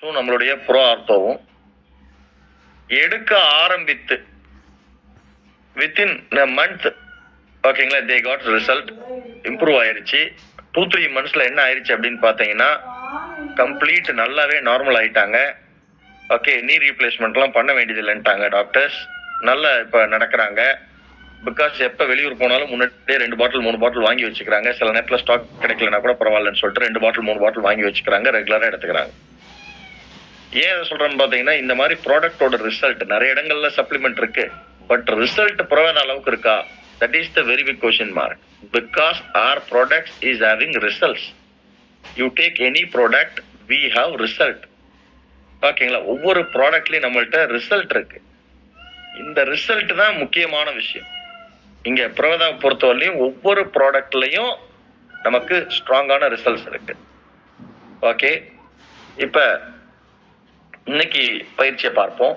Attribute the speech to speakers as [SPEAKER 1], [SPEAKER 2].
[SPEAKER 1] So நம்மளுடைய புற ஆர்த்தோவும் எடுக்க ஆரம்பித்து வித்தின் த மந்த் ஓகேங்களா தே காட் ரிசல்ட் இம்ப்ரூவ் ஆயிருச்சு. டூ த்ரீ மந்த்ஸில் என்ன ஆயிருச்சு அப்படின்னு பார்த்தீங்கன்னா கம்ப்ளீட் நல்லாவே நார்மல் ஆயிட்டாங்க. ஓகே நீ ரீப்ளேஸ்மெண்ட்லாம் பண்ண வேண்டியது இல்லைன்ட்டாங்க டாக்டர்ஸ் நல்லா இப்போ நடக்கிறாங்க. பிகாஸ் எப்போ வெளியூர் போனாலும் முன்னாடியே ரெண்டு பாட்டில் மூணு பாட்டில் வாங்கி வச்சுக்கிறாங்க. சில நேரத்தில் ஸ்டாக் கிடைக்கலனா கூட பரவாயில்லன்னு சொல்லிட்டு ரெண்டு பாட்டில் மூணு பாட்டில் வாங்கி வச்சுக்கிறாங்க. ரெகுலராக எடுத்துக்கிறாங்க. ஏன் அதை சொல்றேன்னு பார்த்தீங்கன்னா இந்த மாதிரி ப்ராடக்டோட ரிசல்ட் நிறைய இடங்கள்ல சப்ளிமெண்ட் இருக்கு. பட் ரிசல்ட் புறவேத அளவுக்கு இருக்கா? That is the very big question mark because our product is having results you take any product we have result ஓகேங்களா ஒவ்வொரு ப்ராடக்ட்லயும் நம்மள்ட்ட ரிசல்ட் இருக்கு. இந்த ரிசல்ட் தான் முக்கியமான விஷயம். இங்க பிரவதா பொறுத்தவரையிலையும் ஒவ்வொரு ப்ராடக்ட்லயும் நமக்கு ஸ்ட்ராங்கான ரிசல்ட்ஸ் இருக்கு. ஓகே இப்போ இன்னைக்கு பயிற்சியை பார்ப்போம்